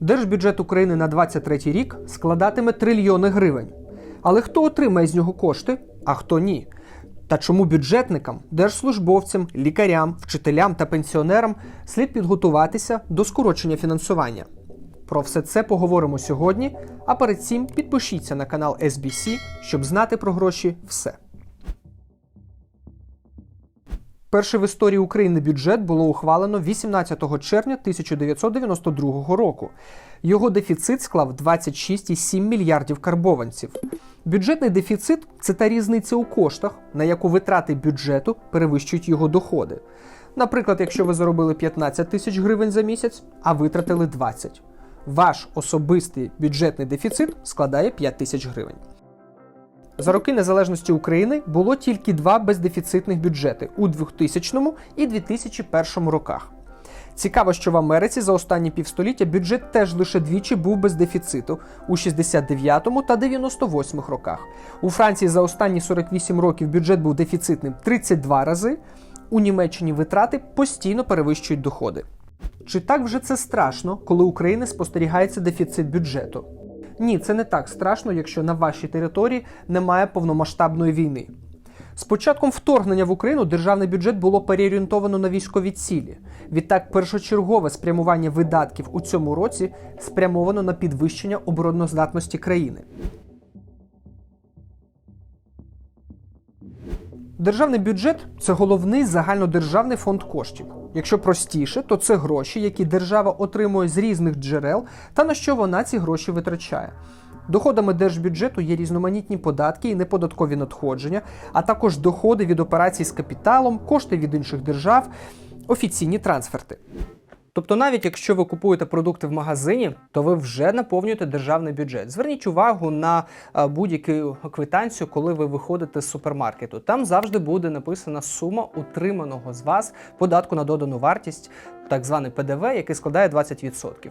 Держбюджет України на 2023 рік складатиме трильйони гривень. Але хто отримає з нього кошти, а хто ні? Та чому бюджетникам, держслужбовцям, лікарям, вчителям та пенсіонерам слід підготуватися до скорочення фінансування? Про все це поговоримо сьогодні. А перед цим підпишіться на канал SBC, щоб знати про гроші все. Перший в історії України бюджет було ухвалено 18 червня 1992 року. Його дефіцит склав 26,7 мільярдів карбованців. Бюджетний дефіцит це та різниця у коштах, на яку витрати бюджету перевищують його доходи. Наприклад, якщо ви заробили 15 тисяч гривень за місяць, а витратили 20. Ваш особистий бюджетний дефіцит складає 5 тисяч гривень. За роки незалежності України було тільки два бездефіцитних бюджети у 2000 і 2001 роках. Цікаво, що в Америці за останні півстоліття бюджет теж лише двічі був без дефіциту у 69 та 98 роках. У Франції за останні 48 років бюджет був дефіцитним 32 рази. У Німеччині витрати постійно перевищують доходи. Чи так вже це страшно, коли України спостерігається дефіцит бюджету? Ні, це не так страшно, якщо на вашій території немає повномасштабної війни. З початком вторгнення в Україну державний бюджет було переорієнтовано на військові цілі. Відтак, першочергове спрямування видатків у цьому році спрямовано на підвищення обороноздатності країни. Державний бюджет це головний загальнодержавний фонд коштів. Якщо простіше, то це гроші, які держава отримує з різних джерел та на що вона ці гроші витрачає. Доходами держбюджету є різноманітні податки і неподаткові надходження, а також доходи від операцій з капіталом, кошти від інших держав, офіційні трансферти. Тобто, навіть якщо ви купуєте продукти в магазині, то ви вже наповнюєте державний бюджет. Зверніть увагу на будь-яку квитанцію, коли ви виходите з супермаркету. Там завжди буде написана сума утриманого з вас податку на додану вартість, так званий ПДВ, який складає 20%.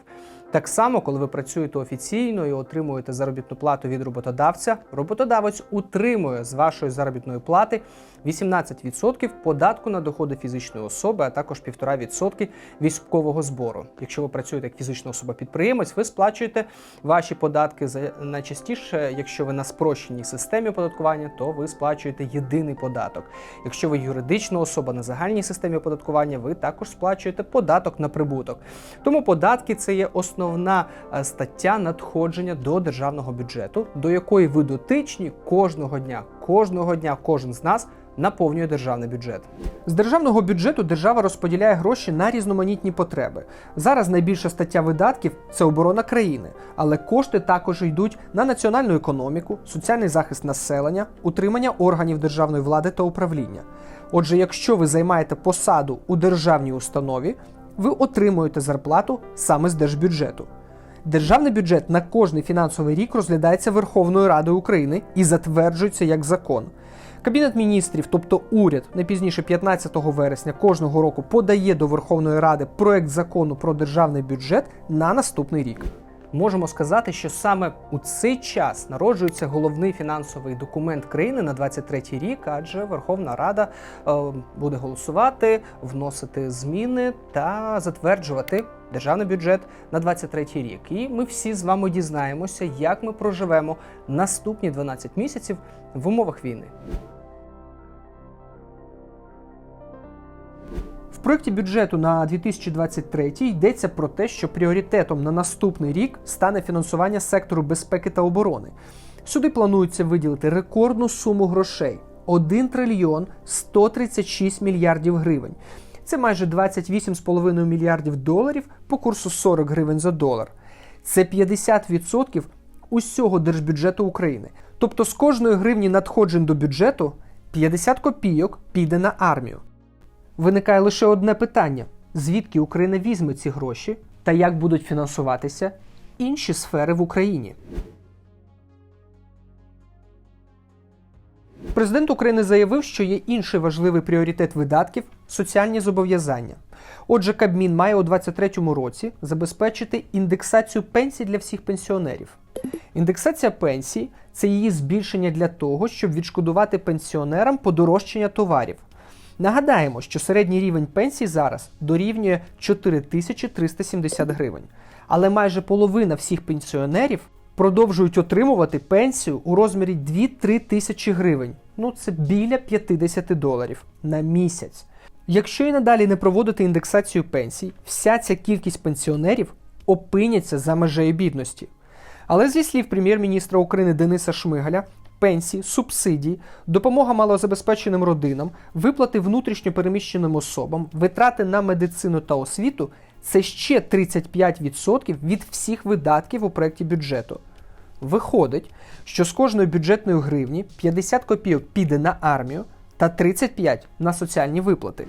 Так само, коли ви працюєте офіційно і отримуєте заробітну плату від роботодавця, роботодавець утримує з вашої заробітної плати 18% податку на доходи фізичної особи, а також 1,5% військового збору. Якщо ви працюєте як фізична особа-підприємець, ви сплачуєте ваші податки за найчастіше, якщо ви на спрощеній системі оподаткування, то ви сплачуєте єдиний податок. Якщо ви юридична особа на загальній системі оподаткування, ви також сплачуєте податок на прибуток. Тому податки це є основна е, стаття надходження до державного бюджету, до якої ви дотичні кожного дня. Кожного дня кожен з нас наповнює державний бюджет. З державного бюджету держава розподіляє гроші на різноманітні потреби. Зараз найбільша стаття видатків це оборона країни, але кошти також йдуть на національну економіку, соціальний захист населення, утримання органів державної влади та управління. Отже, якщо ви займаєте посаду у державній установі, ви отримуєте зарплату саме з держбюджету. Державний бюджет на кожний фінансовий рік розглядається Верховною Радою України і затверджується як закон. Кабінет міністрів, тобто уряд, не пізніше 15 вересня кожного року подає до Верховної Ради проект закону про державний бюджет на наступний рік. Можемо сказати, що саме у цей час народжується головний фінансовий документ країни на 23-й рік, адже Верховна Рада е, буде голосувати, вносити зміни та затверджувати державний бюджет на 23-й рік. І ми всі з вами дізнаємося, як ми проживемо наступні 12 місяців в умовах війни. В проєкті бюджету на 2023 йдеться про те, що пріоритетом на наступний рік стане фінансування сектору безпеки та оборони. Сюди планується виділити рекордну суму грошей 1 трильйон 136 мільярдів гривень. Це майже 28,5 мільярдів доларів по курсу 40 гривень за долар. Це 50% усього держбюджету України. Тобто з кожної гривні надходжень до бюджету 50 копійок піде на армію. Виникає лише одне питання: звідки Україна візьме ці гроші та як будуть фінансуватися інші сфери в Україні? Президент України заявив, що є інший важливий пріоритет видатків соціальні зобов'язання. Отже, Кабмін має у 2023 році забезпечити індексацію пенсій для всіх пенсіонерів. Індексація пенсій це її збільшення для того, щоб відшкодувати пенсіонерам подорожчання товарів. Нагадаємо, що середній рівень пенсій зараз дорівнює 4370 гривень. Але майже половина всіх пенсіонерів продовжують отримувати пенсію у розмірі 2-3 тисячі гривень. Ну це біля 50 доларів на місяць. Якщо і надалі не проводити індексацію пенсій, вся ця кількість пенсіонерів опиняться за межею бідності. Але зі слів прем'єр-міністра України Дениса Шмигаля, пенсії, субсидії, допомога малозабезпеченим родинам, виплати внутрішньо переміщеним особам, витрати на медицину та освіту це ще 35% від всіх видатків у проєкті бюджету. Виходить, що з кожної бюджетної гривні 50 копійок піде на армію та 35 на соціальні виплати.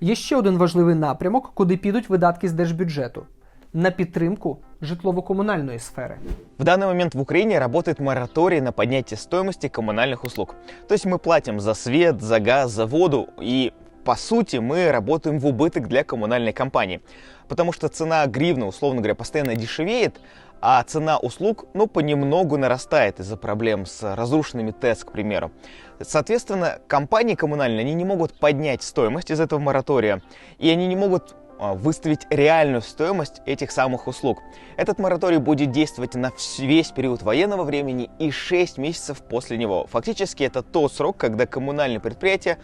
Є ще один важливий напрямок, куди підуть видатки з держбюджету на підтримку житлово-комунальної сфери. В данный момент в Украине работает мораторий на поднятие стоимости коммунальных услуг. То есть мы платим за свет, за газ, за воду и по сути, мы работаем в убыток для коммунальной компании. Потому что цена гривны, условно говоря, постоянно дешевеет, а цена услуг, ну, понемногу нарастает из-за проблем с разрушенными ТЭС, к примеру. Соответственно, компании коммунальные, они не могут поднять стоимость из этого моратория, и они не могут выставить реальную стоимость этих самых услуг. Этот мораторий будет действовать на весь период военного времени и 6 месяцев после него. Фактически это тот срок, когда коммунальные предприятия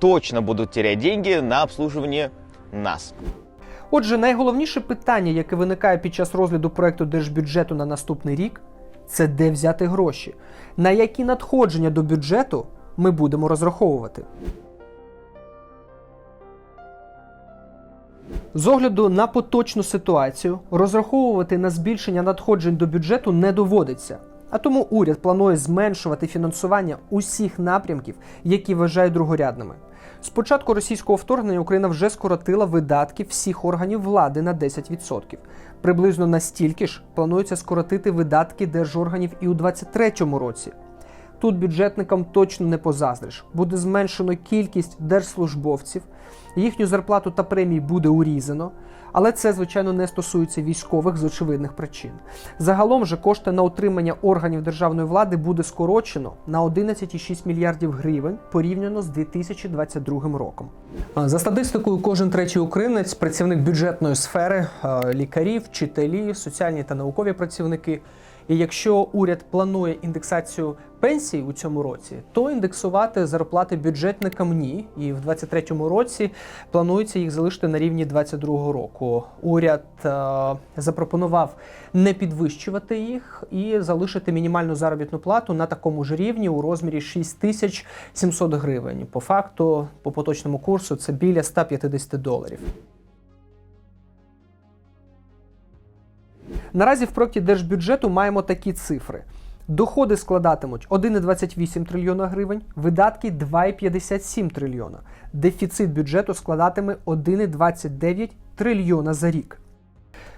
точно будуть теряти деньги на обслуживание нас. Отже, найголовніше питання, яке виникає під час розгляду проекту держбюджету на наступний рік, це де взяти гроші, на які надходження до бюджету ми будемо розраховувати. З огляду на поточну ситуацію розраховувати на збільшення надходжень до бюджету не доводиться. А тому уряд планує зменшувати фінансування усіх напрямків, які вважають другорядними. З початку російського вторгнення Україна вже скоротила видатки всіх органів влади на 10%. Приблизно настільки ж планується скоротити видатки держорганів і у 2023 році. Тут бюджетникам точно не позаздриш. Буде зменшено кількість держслужбовців, їхню зарплату та премії буде урізано. Але це, звичайно, не стосується військових з очевидних причин. Загалом же кошти на утримання органів державної влади буде скорочено на 11,6 мільярдів гривень порівняно з 2022 роком. За статистикою, кожен третій українець, працівник бюджетної сфери, лікарі, вчителі, соціальні та наукові працівники. І якщо уряд планує індексацію пенсій у цьому році, то індексувати зарплати бюджетникам ні. І в 2023 році планується їх залишити на рівні 2022 року. Уряд е запропонував не підвищувати їх і залишити мінімальну заробітну плату на такому ж рівні у розмірі 6700 гривень. По факту, по поточному курсу, це біля 150 доларів. Наразі в проєкті держбюджету маємо такі цифри. Доходи складатимуть 1,28 трильйона гривень, видатки 2,57 трильйона. Дефіцит бюджету складатиме 1,29 трильйона за рік.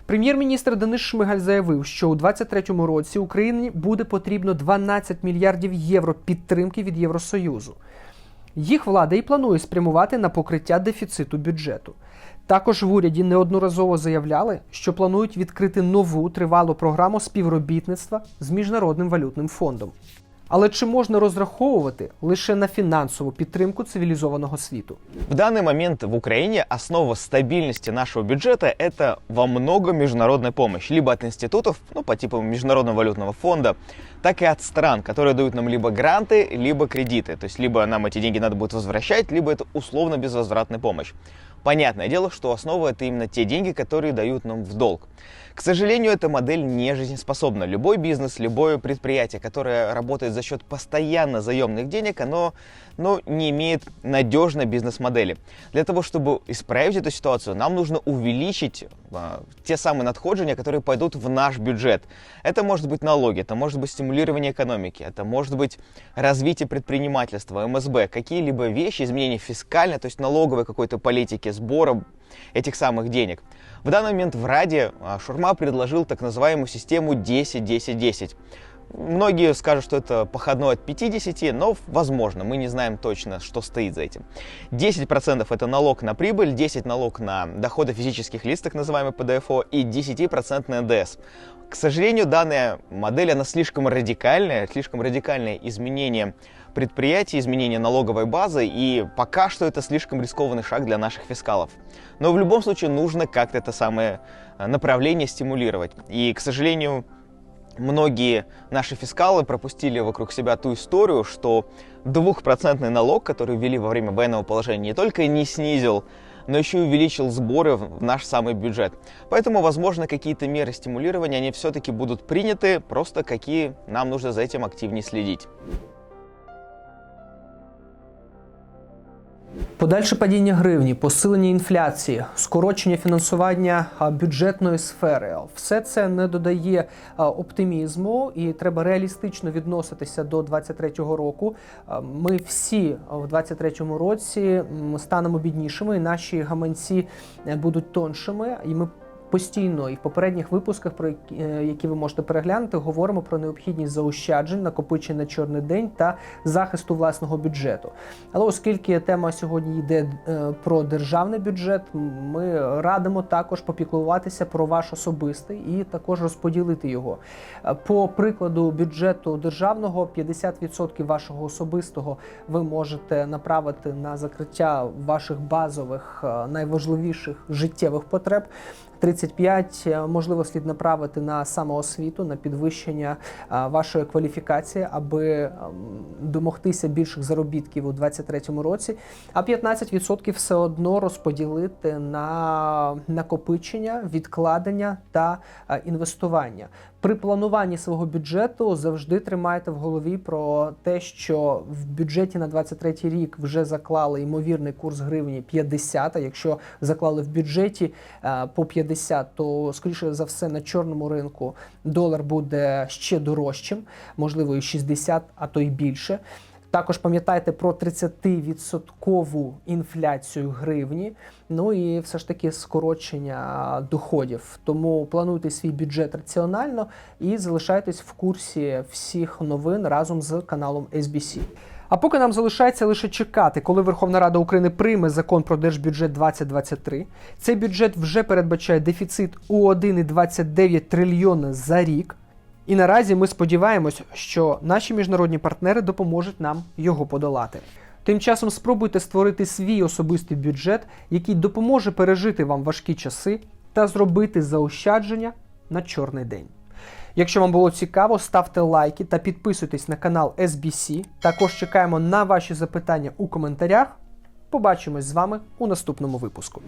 Прем'єр-міністр Денис Шмигаль заявив, що у 2023 році Україні буде потрібно 12 мільярдів євро підтримки від Євросоюзу. Їх влада і планує спрямувати на покриття дефіциту бюджету. Також в уряді неодноразово заявляли, що планують відкрити нову тривалу програму співробітництва з міжнародним валютним фондом. Але чи можна розраховувати лише на фінансову підтримку цивілізованого світу? В данный момент в Украине основа стабильности нашего бюджета – это во многом международная помощь. Либо от институтов, ну, по типу Международного валютного фонда, так и от стран, которые дают нам либо гранты, либо кредиты. То есть, либо нам эти деньги надо будет возвращать, либо это условно безвозвратная помощь. Понятное дело, что основа это именно те деньги, которые дают нам в долг. К сожалению, эта модель не жизнеспособна. Любой бизнес, любое предприятие, которое работает за счет постоянно заемных денег, оно ну, не имеет надежной бизнес-модели. Для того, чтобы исправить эту ситуацию, нам нужно увеличить а, те самые надходжения, которые пойдут в наш бюджет. Это может быть налоги, это может быть стимулирование экономики, это может быть развитие предпринимательства, МСБ, какие-либо вещи, изменения фискальной, то есть налоговой какой-то политики, сбора этих самых денег. В данный момент в Раде а, Шурма предложил так называемую систему 10-10-10. Многие скажут, что это походной от 50, но возможно, мы не знаем точно, что стоит за этим. 10% это налог на прибыль, 10% налог на доходы физических лиц, так называемый ПДФО, и 10% НДС. К сожалению, данная модель, она слишком радикальная, слишком радикальное изменение предприятий, изменение налоговой базы, и пока что это слишком рискованный шаг для наших фискалов. Но в любом случае нужно как-то это самое э, направление стимулировать. И, к сожалению, многие наши фискалы пропустили вокруг себя ту историю, что двухпроцентный налог, который ввели во время военного положения, не только не снизил, но еще и увеличил сборы в наш самый бюджет. Поэтому, возможно, какие-то меры стимулирования, они все-таки будут приняты, просто какие нам нужно за этим активнее следить. Подальше падіння гривні, посилення інфляції, скорочення фінансування бюджетної сфери все це не додає оптимізму, і треба реалістично відноситися до 23-го року. Ми всі в 23-му році станемо біднішими, і наші гаманці е, будуть тоншими, і ми. Постійно і в попередніх випусках, про які, е, ви можете переглянути, говоримо про необхідність заощаджень, накопичень на чорний день та захисту власного бюджету. Але оскільки тема сьогодні йде е, про державний бюджет, ми радимо також попіклуватися про ваш особистий і також розподілити його. Е, По прикладу бюджету державного, 50% вашого особистого ви можете направити на закриття ваших базових найважливіших життєвих потреб. 35 е, можливо слід направити на самоосвіту, на підвищення е, вашої кваліфікації, аби ем, домогтися більших заробітків у 2023 році. А 15% все одно розподілити на накопичення, відкладення та е, інвестування. При плануванні свого бюджету завжди тримайте в голові про те, що в бюджеті на 23 рік вже заклали ймовірний курс гривні 50, а якщо заклали в бюджеті е, по 50, то скоріше за все на чорному ринку долар буде ще дорожчим, можливо, і 60, а то й більше. Також пам'ятайте про 30% інфляцію гривні, ну і все ж таки скорочення доходів. Тому плануйте свій бюджет раціонально і залишайтесь в курсі всіх новин разом з каналом SBC. А поки нам залишається лише чекати, коли Верховна Рада України прийме закон про держбюджет 2023. Цей бюджет вже передбачає дефіцит у 1,29 трильйона за рік. І наразі ми сподіваємось, що наші міжнародні партнери допоможуть нам його подолати. Тим часом спробуйте створити свій особистий бюджет, який допоможе пережити вам важкі часи та зробити заощадження на чорний день. Якщо вам було цікаво, ставте лайки та підписуйтесь на канал SBC. Також чекаємо на ваші запитання у коментарях. Побачимось з вами у наступному випуску.